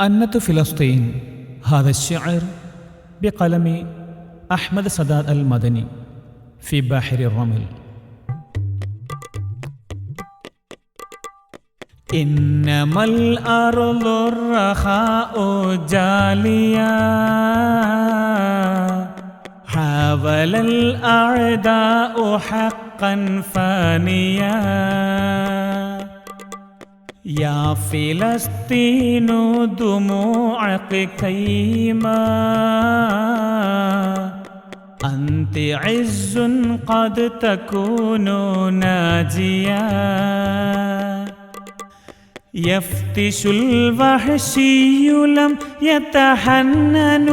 أنة فلسطين. هذا الشعر بقلم أحمد سداد المدني في بحر الرمل. إنما الأرض الرخاء جاليا حاول الأعداء حقا فانيا يا فلسطين دموعك كيما أنت عز قد تكون ناجيا. يفتش الوحشي لم يتحنن.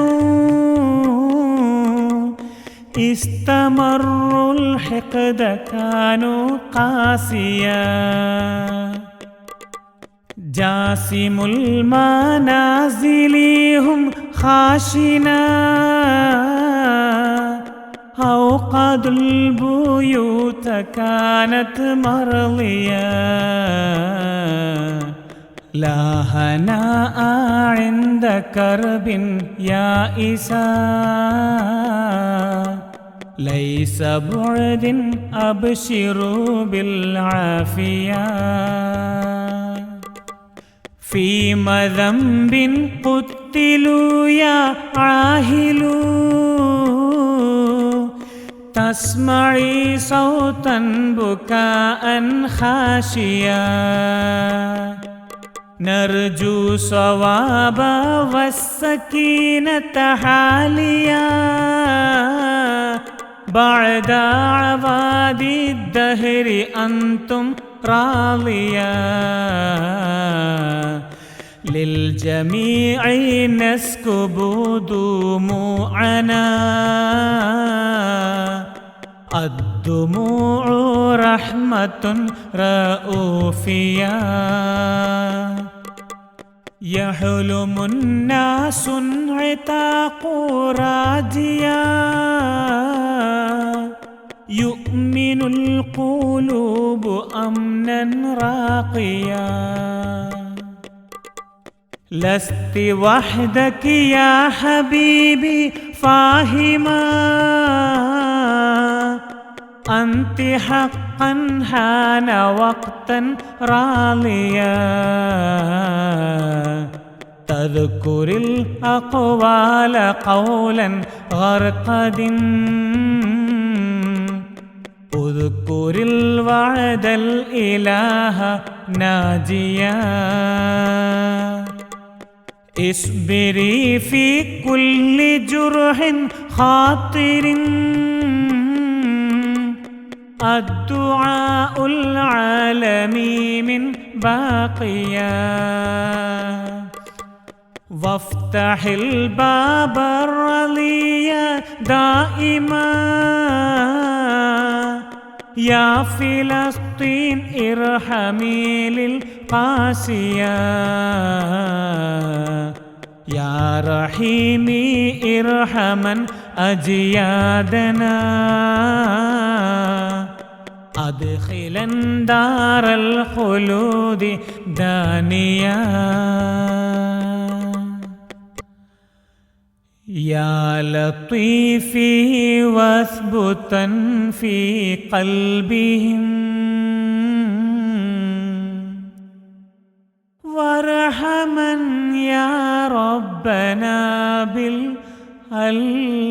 استمروا الحقد كانوا قاسيا. جاسم المنازل هم خاشنا. أوقدوا البيوت كانت مرضية. لا هناء عند كرب يائسا ليس بعد أبشروا بالعافية. فيما ذنب قتلوا يا عاهلوا تسمعي صوتا بكاء خاشيا. نرجو صواب والسكينة حاليا. بعد عباد الدهر أنتم راضيا. للجميع نسكب دموعنا. الدموع رحمة رؤوفيا يحلم الناس عتاق راجيا لست وحدك يا حبيبي فاهما. أنت حقا حان وقتا راضيا. تذكر الأقوال قولا غرقد اذكر الوعد الإله ناجيا. اصبري في كل جرح خاطر. الدعاء العالمي من باقيا وافتح الباب الرضي دائما. يا فلسطين ارحمي للقاسية يا رحيمي ارحمن أجيادنا أدخلا دار الخلود دانيا يا لطيفي واثبتا في قلبهم. وارحما يا ربنا بالألفيا